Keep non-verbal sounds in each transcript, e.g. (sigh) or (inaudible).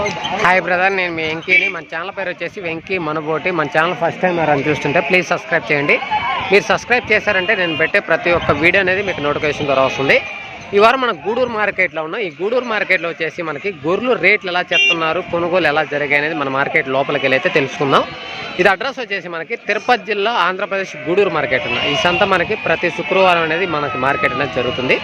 Hi brother నేను మీ వెంకీని. మన channel పేరు వచ్చేసి వెంకీ మనబోటి. మన ఛానల్ ఫస్ట్ టైం ఎవరైనా చూస్తుంటే ప్లీజ్ సబ్స్క్రైబ్ చేయండి. మీరు సబ్స్క్రైబ్ చేశారంటే నేను పెట్టే ప్రతి ఒక్క వీడియో అనేది మీకు నోటిఫికేషన్ ద్వారా వస్తుంది. ఈ వారం మన గూడూరు మార్కెట్లో ఉన్నాం. ఈ గూడూరు మార్కెట్లో వచ్చేసి మనకి గొర్రెలు రేట్లు ఎలా చెప్తున్నారు కొనుగోలు ఎలా జరిగాయి అనేది మన మార్కెట్ లోపలికి వెళ్ళి అయితే తెలుసుకుందాం. ఇది అడ్రస్ వచ్చేసి మనకి తిరుపతి జిల్లా ఆంధ్రప్రదేశ్ గూడూరు మార్కెట్ ఉన్న ఈ సంత మనకి ప్రతి శుక్రవారం అనేది మనకి మార్కెట్ అనేది జరుగుతుంది.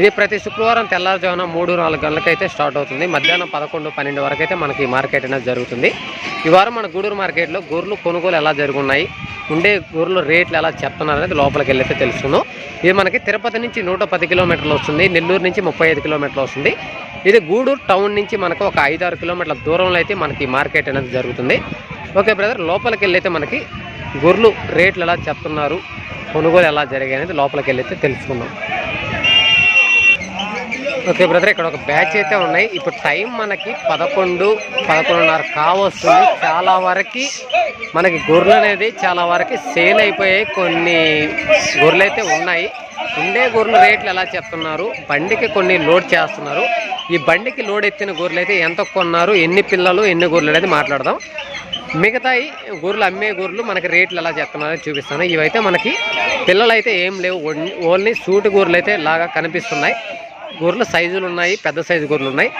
ఇది ప్రతి శుక్రవారం తెల్లారుజామున మూడు నాలుగు గంటలకైతే స్టార్ట్ అవుతుంది. మధ్యాహ్నం పదకొండు పన్నెండు వరకు అయితే మనకి మార్కెట్ అనేది జరుగుతుంది. ఈ వారం మన గూడూరు మార్కెట్లో గొర్రెలు కొనుగోలు ఎలా జరుగున్నాయి ఉండే గొర్రెలు రేట్లు ఎలా చెప్తున్నారు అనేది లోపలికి వెళ్ళైతే తెలుసుకుందాం. ఇది మనకి తిరుపతి నుంచి నూట పది కిలోమీటర్లు వస్తుంది నెల్లూరు నుంచి ముప్పై ఐదు కిలోమీటర్లు వస్తుంది. ఇది గూడూరు టౌన్ నుంచి మనకు ఒక ఐదు ఆరు కిలోమీటర్ల దూరంలో అయితే మనకి మార్కెట్ అనేది జరుగుతుంది. ఓకే బ్రదర్ లోపలికి వెళ్ళైతే మనకి గొర్రెలు రేట్లు ఎలా చెప్తున్నారు కొనుగోలు ఎలా జరిగాయి అనేది లోపలికి వెళ్ళైతే తెలుసుకుందాం. ఓకే బ్రదర్ ఇక్కడ ఒక బ్యాచ్ అయితే ఉన్నాయి. ఇప్పుడు టైం మనకి పదకొండు పదకొండున్నర కావస్తుంది. చాలా వరకు మనకి గొర్రెలు అనేది చాలా వరకు సేల్ అయిపోయాయి. కొన్ని గొర్రెలు అయితే ఉన్నాయి. ఉండే గొర్రెల రేట్లు ఎలా చెప్తున్నారు? బండికి కొన్ని లోడ్ చేస్తున్నారు. ఈ బండికి లోడ్ ఎత్తిన గొర్రెలు అయితే ఎంత కొన్నారు? ఎన్ని పిల్లలు ఎన్ని గొర్రెలు అనేది మాట్లాడదాం. మిగతా గొర్రెలు అమ్మే గొర్రెలు మనకి రేట్లు ఎలా చెప్తున్నారో చూపిస్తాను. ఇవైతే మనకి పిల్లలు అయితే ఏం లేవు. ఓన్లీ సూటి గొర్రెలు అయితే లాగా కనిపిస్తున్నాయి. గొర్రెలు సైజులు ఉన్నాయి పెద్ద సైజు గొర్రెలు ఉన్నాయి.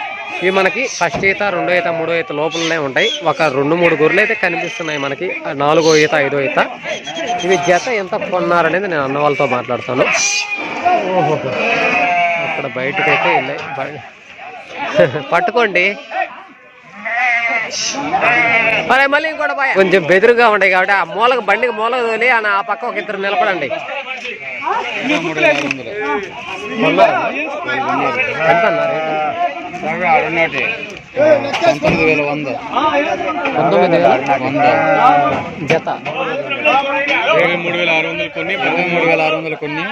ఇవి మనకి ఫస్ట్ ఈత రెండో ఈత మూడో ఈత లోపలనే ఉంటాయి. ఒక రెండు మూడు గొర్రెలు అయితే కనిపిస్తున్నాయి మనకి. నాలుగో ఈత ఐదో ఈత. ఇవి జత ఎంత కొన్నారనేది నేను అన్న వాళ్ళతో మాట్లాడతాను. ఓహో. అక్కడ బయటకు అయితే వెళ్ళాయి (laughs) పట్టుకోండి. మరి మళ్ళీ ఇంకోటి భయ కొంచెం బెదురుగా ఉండే కాబట్టి ఆ మూలకు బండికి మూలకు తోలి ఆ నా పక్క ఒక ఇద్దరు నిలబడండి? పంతొమ్మిది వేల. వంద జత. మూడు వేల ఆరు వందలు కొన్ని మూడు వేల ఆరు వందలు కొన్ని.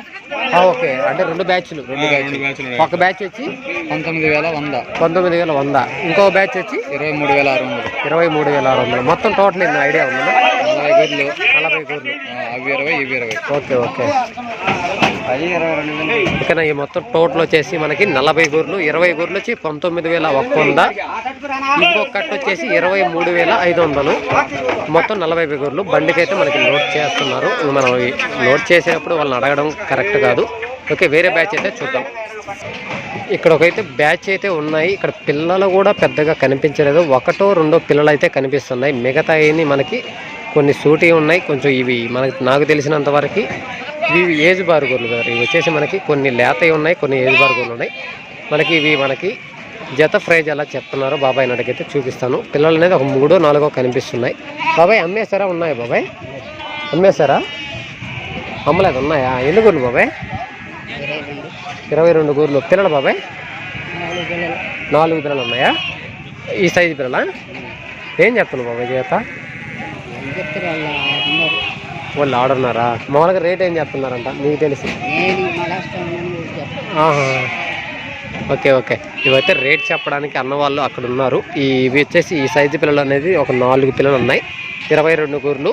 ఓకే. అంటే రెండు బ్యాచ్లు. రెండు బ్యాచ్లు ఒక బ్యాచ్ వచ్చి? పంతొమ్మిది వేల వంద. పంతొమ్మిది వేల వంద. ఇంకో బ్యాచ్ వచ్చి? ఇరవై మూడు వేల ఆరు వందలు. ఇరవై మూడు వేల ఆరు వందలు. మొత్తం టోటల్ ఎన్ని ఐడియా ఉందా? నలభై గొర్రెలు నలభై కోట్లు ఆ, అవి ఇరవై ఇవి ఇరవై. Okay okay. ఇక్కడ ఈ మొత్తం టోటల్ వచ్చేసి మనకి నలభై గూర్లు ఇరవై గూర్లు వచ్చి పంతొమ్మిది వేల ఒక్క వంద. ఇంకొకటి వచ్చేసి ఇరవై మూడు వేల ఐదు వందలు. మొత్తం నలభై గూర్లు. బండికైతే మనకి లోడ్ చేస్తున్నారు. మనం లోడ్ చేసేటప్పుడు వాళ్ళని అడగడం కరెక్ట్ కాదు. ఓకే వేరే బ్యాచ్ అయితే చూద్దాం. ఇక్కడ ఒకైతే బ్యాచ్ అయితే ఉన్నాయి. ఇక్కడ పిల్లలు కూడా పెద్దగా కనిపించలేదు. ఒకటో రెండో పిల్లలు అయితే కనిపిస్తున్నాయి. మిగతా మనకి కొన్ని సూటి ఉన్నాయి. కొంచెం ఇవి మనకి నాకు తెలిసినంత వరకు ఇవి ఏజ్ బార్ గొర్రెలు కదా ఇవి వచ్చేసి మనకి కొన్ని లేతవి ఉన్నాయి కొన్ని ఏజ్ బార్ గొర్రెలు ఉన్నాయి. మనకి ఇవి మనకి జత ప్రైజ్ ఎలా చెప్తున్నారో బాబాయ్ అడిగితే చూపిస్తాను. పిల్లలు అనేది ఒక మూడో నాలుగో కనిపిస్తున్నాయి. బాబాయ్ అమ్మేశారా? ఉన్నాయి బాబాయ్? అమ్మేశారా? అమ్మలేదు ఉన్నాయా? ఎన్ని గొర్రెలు బాబాయ్? ఇరవై రెండు గూర్లు. పిల్లలు బాబాయ్? నాలుగు పిల్లలు ఉన్నాయా? ఈ సైజు పిల్లలా? ఏం చెప్తున్నావు బాబాయ్ జత? వాళ్ళు ఆడున్నారా? మామూలుగా రేట్ ఏం చెప్తున్నారంట? మీకు తెలిసి? ఆహా. Okay okay. ఇవైతే రేట్ చెప్పడానికి అన్న వాళ్ళు అక్కడ ఉన్నారు. ఈ ఇవి వచ్చేసి ఈ సైజు పిల్లలు అనేది ఒక నాలుగు పిల్లలు ఉన్నాయి. ఇరవై రెండు గూర్లు.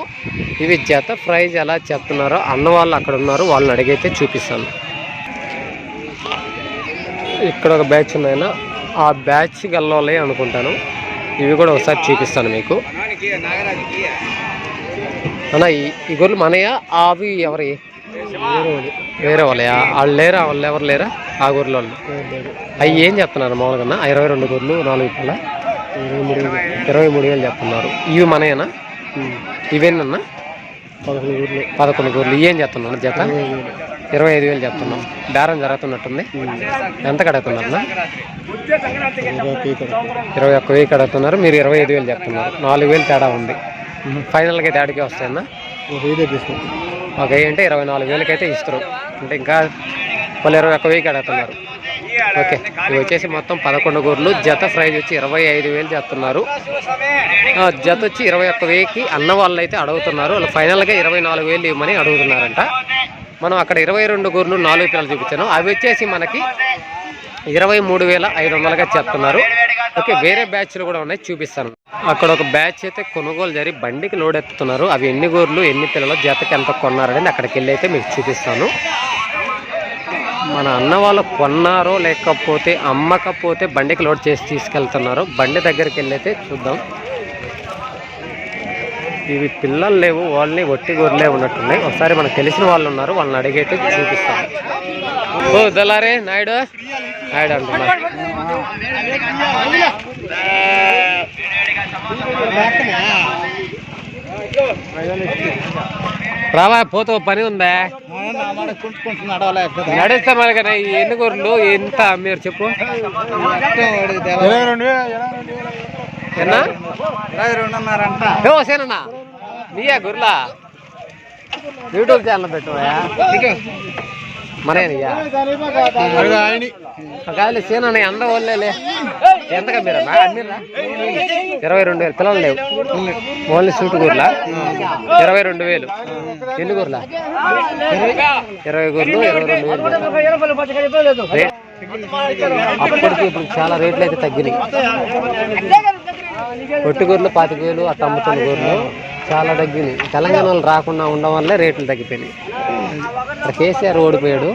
ఇవి జత ప్రైజ్ ఎలా చెప్తున్నారో అన్న వాళ్ళు అక్కడ ఉన్నారు. వాళ్ళని అడిగైతే చూపిస్తాను. ఇక్కడ ఒక బ్యాచ్ ఉన్నాయన ఆ బ్యాచ్ గల్లోలే అనుకుంటాను. ఇవి కూడా ఒకసారి చూపిస్తాను మీకు. అన్న ఈ గొర్రెలు మనయా అవి ఎవరి? వేరే వాళ్ళయా? వాళ్ళు లేరా? వాళ్ళు ఎవరు లేరా? ఆ గొర్రెలు వాళ్ళు. అవి ఏం చెప్తున్నారు మామూలుగా ఇరవై రెండు గొర్రెలు నాలుగు పిల్ల ఇరవై మూడు వేలు చెప్తున్నారు ఇవి మనయేనా? ఇవేనన్నా? పదకొండు గొర్రెలు. పదకొండు గొర్రెలు. ఏం చెప్తున్నాను జత? ఇరవై ఐదు వేలు. చెప్తున్నాం బేరం జరుగుతున్నట్టుంది. ఎంత కడుగుతున్నారన్నా ఇరవై ఒక్క వెయ్యి కడుగుతున్నారు. మీరు ఇరవై ఐదు వేలు చెప్తున్నారు నాలుగు వేలు తేడా ఉంది. ఫైనల్గా అయితే ఆడికే వస్తాయన్నా? ఒక వెయ్యి అంటే ఇరవై నాలుగు వేలకి అయితే ఇస్తారు. అంటే ఇంకా వాళ్ళు ఇరవై ఒక్క వెయ్యికి అడుగుతున్నారు ఓకే ఇవి వచ్చేసి మొత్తం పదకొండు గూర్లు. జత ప్రైజ్ వచ్చి ఇరవై ఐదు వేలు చెప్తున్నారు ఆ, జత వచ్చి ఇరవై ఒక్క వెయ్యికి అన్న వాళ్ళు అయితే అడుగుతున్నారు. వాళ్ళు ఫైనల్గా ఇరవై నాలుగు వేలు ఇవ్వమని అడుగుతున్నారంట. మనం అక్కడ ఇరవై రెండు గూర్లు నాలుగు పిల్లలు చూపించాను. అవి వచ్చేసి మనకి ఇరవై మూడు వేల ఐదు వందలుగా చెప్తున్నారు ఓకే వేరే బ్యాచ్లు కూడా ఉన్నాయి చూపిస్తాను. అక్కడ ఒక బ్యాచ్ అయితే కొనుగోలు జరిగి బండికి లోడ్ ఎత్తుతున్నారు అవి ఎన్ని గోర్లు ఎన్ని పిల్లలు జతకి ఎంత కొన్నారని అక్కడికి వెళ్ళి అయితే మీకు చూపిస్తాను. మన అన్న వాళ్ళు కొన్నారో లేకపోతే అమ్మకపోతే బండికి లోడ్ చేసి తీసుకెళ్తున్నారు. బండి దగ్గరికి వెళ్ళైతే చూద్దాం. ఇవి పిల్లలు లేవు వాళ్ళని ఒట్టి గొర్రెలే ఉన్నట్టున్నాయి. ఒకసారి మనకు తెలిసిన వాళ్ళు ఉన్నారు వాళ్ళని అడిగైతే చూపిస్తాం ఓ దళారే నాయుడు. నాయుడు అంటున్నారు రావా పోతే పని ఉందా? నడుస్తా మరి కదా ఈ ఎన్ని గొర్రెలు ఎంత మీరు చెప్పు. సేనన్నా. నీయా గొర్రెలా? YouTube channel పెట్టువా? మరేనయ్యా కాదు సేనన్న ఎంత వాళ్ళేలే ఎంతగా మీరన్నా ఇరవై రెండు వేలు పిల్లలు లేవు ఓన్లీ సూట్ గూర్లా ఇరవై రెండు వేలు ఎన్ని గూర్లా ఇరవై గూర్లు ఇరవై రెండు వేలు అప్పటికి ఇప్పుడు చాలా రేట్లు అయితే తగ్గినాయి పొట్టి గూర్లు పాతిక వేలు అట్ట అమ్ముతున్న గూర్లు చాలా తగ్గినాయి. తెలంగాణలో రాకుండా ఉండడం వల్లే రేట్లు తగ్గిపోయినాయి. ఇక్కడ కేసీఆర్ ఓడిపోయాడు.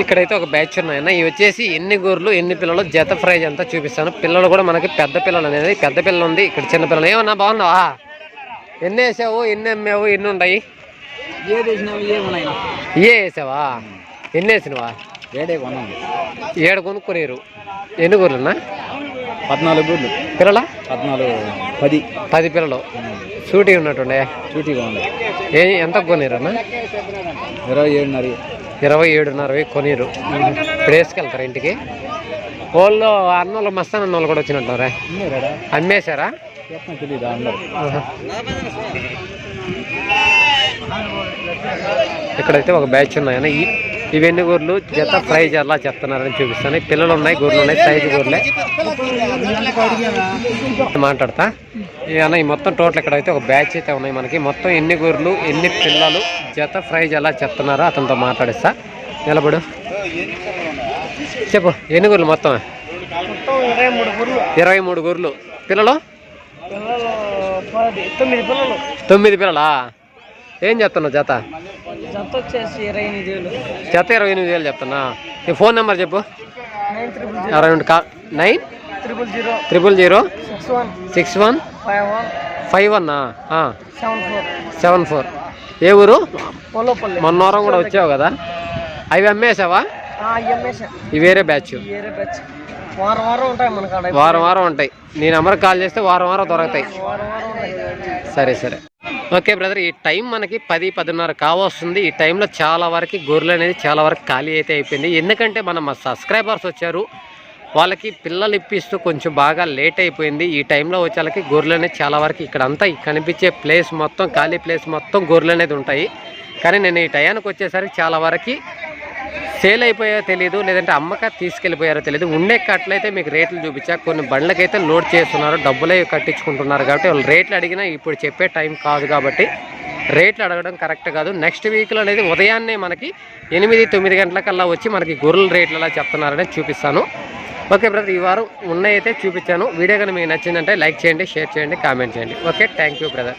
ఇక్కడైతే ఒక బ్యాచ్ ఉన్నాయన్న. ఇవి వచ్చేసి ఎన్ని గూర్లు ఎన్ని పిల్లలు జత ప్రైజ్ అంతా చూపిస్తాను. పిల్లలు కూడా మనకి పెద్ద పిల్లలు అనేది పెద్ద పిల్లలు ఉంది. ఇక్కడ చిన్న పిల్లలు. ఏమన్నా బాగున్నావా? ఎన్ని వేసావు ఎన్ని అమ్మావు ఎన్ని ఉన్నాయి? ఏ వేసావా? ఎన్ని వేసినవా? ఏడే కొన్నాం. ఏడు కొనుక్కోలేరు ఎన్ని గూర్లున్నా? పద్నాలుగు గుడ్లు పిల్లల? పద్నాలుగు పది. పది పిల్లలు. సూటి ఉన్నట్టుండే. చూటీగా ఉంది ఏ ఎంత కొనిరన్నా? ఇరవై ఏడున్నర. ఇరవై ఏడున్నర కొనిరు. ఇప్పుడు వేసుకెళ్తారా ఇంటికి? వాళ్ళు అన్నోళ్ళు మస్తాన్ అన్నోళ్ళు కూడా వచ్చినట్టున్నారా. అమ్మేశారా. ఇక్కడైతే ఒక బ్యాచ్ ఉన్నాయన్న ఈ ఇవన్నీ గూర్లు జత ప్రైజ్ అలా చెప్తున్నారని చూపిస్తాను. పిల్లలు ఉన్నాయి గూర్లు ఉన్నాయి సైజు గూర్లే మాట్లాడతా. అన్న ఈ మొత్తం టోటల్ ఇక్కడైతే ఒక బ్యాచ్ అయితే ఉన్నాయి మనకి. మొత్తం ఎన్ని గూర్లు ఎన్ని పిల్లలు జత ప్రైజ్ ఎలా చెప్తున్నారో అతనితో మాట్లాడిస్తా. నిలబడు. చెప్పు ఎన్ని గూర్లు మొత్తం? ఇరవై మూడు పిల్లలు తొమ్మిది పిల్లలు. తొమ్మిది పిల్లలా? ఏం చెప్తున్నావు జత? జత వచ్చేసి ఇరవై ఎనిమిది వేలు. జత ఇరవై ఎనిమిది వేలు చెప్తున్నా. నీ ఫోన్ నెంబర్ చెప్పు. త్రిబుల్ అరవై రెండు కా nine? Triple zero. Triple zero? Six one. Six one? Five one. Five one seven four. Seven four. ఏ ఊరు? పొల్లపల్లి. మొన్న వారం కూడా వచ్చావు కదా? అవి అమ్మేసావా ఇవి వేరే బ్యాచ్. వేరే బ్యాచ్. వారం వారం ఉంటాయి వారం వారం ఉంటాయి. నీ నెంబర్కి కాల్ చేస్తే వారం వారం దొరుకుతాయి. సరే సరే. ఓకే బ్రదర్ ఈ టైం మనకి పది పదిన్నర కావస్తుంది. ఈ టైంలో చాలా వరకు గొర్రెలు అనేది చాలా వరకు ఖాళీ అయితే అయిపోయింది. ఎందుకంటే మన మా సబ్స్క్రైబర్స్ వచ్చారు. వాళ్ళకి పిల్లలు ఇప్పిస్తూ కొంచెం బాగా లేట్ అయిపోయింది. ఈ టైంలో వచ్చే వాళ్ళకి గొర్రెలు అనేది చాలా వరకు ఇక్కడ అంతా కనిపించే ప్లేస్ మొత్తం ఖాళీ ప్లేస్ మొత్తం గొర్రెలు అనేది ఉంటాయి. కానీ నేను ఈ టయానికి వచ్చేసరికి చాలా వరకు సేల్ అయిపోయాయో తెలియదు లేదంటే అమ్మక తీసుకెళ్ళిపోయారో తెలియదు ఉండే కట్లయితే మీకు రేట్లు చూపించా. కొన్ని బండ్లకైతే లోడ్ చేస్తున్నారు డబ్బులే కట్టించుకుంటున్నారు కాబట్టి వాళ్ళు రేట్లు అడిగినా ఇప్పుడు చెప్పే టైం కాదు కాబట్టి రేట్లు అడగడం కరెక్ట్ కాదు. నెక్స్ట్ వీక్లో అనేది ఉదయాన్నే మనకి ఎనిమిది తొమ్మిది గంటలకల్లా వచ్చి మనకి గొర్రెల రేట్లు ఎలా చెప్తున్నారని చూపిస్తాను. ఓకే బ్రదర్ ఈ వారం అయితే చూపించాను. వీడియో కానీ మీకు నచ్చిందంటే లైక్ చేయండి షేర్ చేయండి కామెంట్ చేయండి. Okay thank you brother.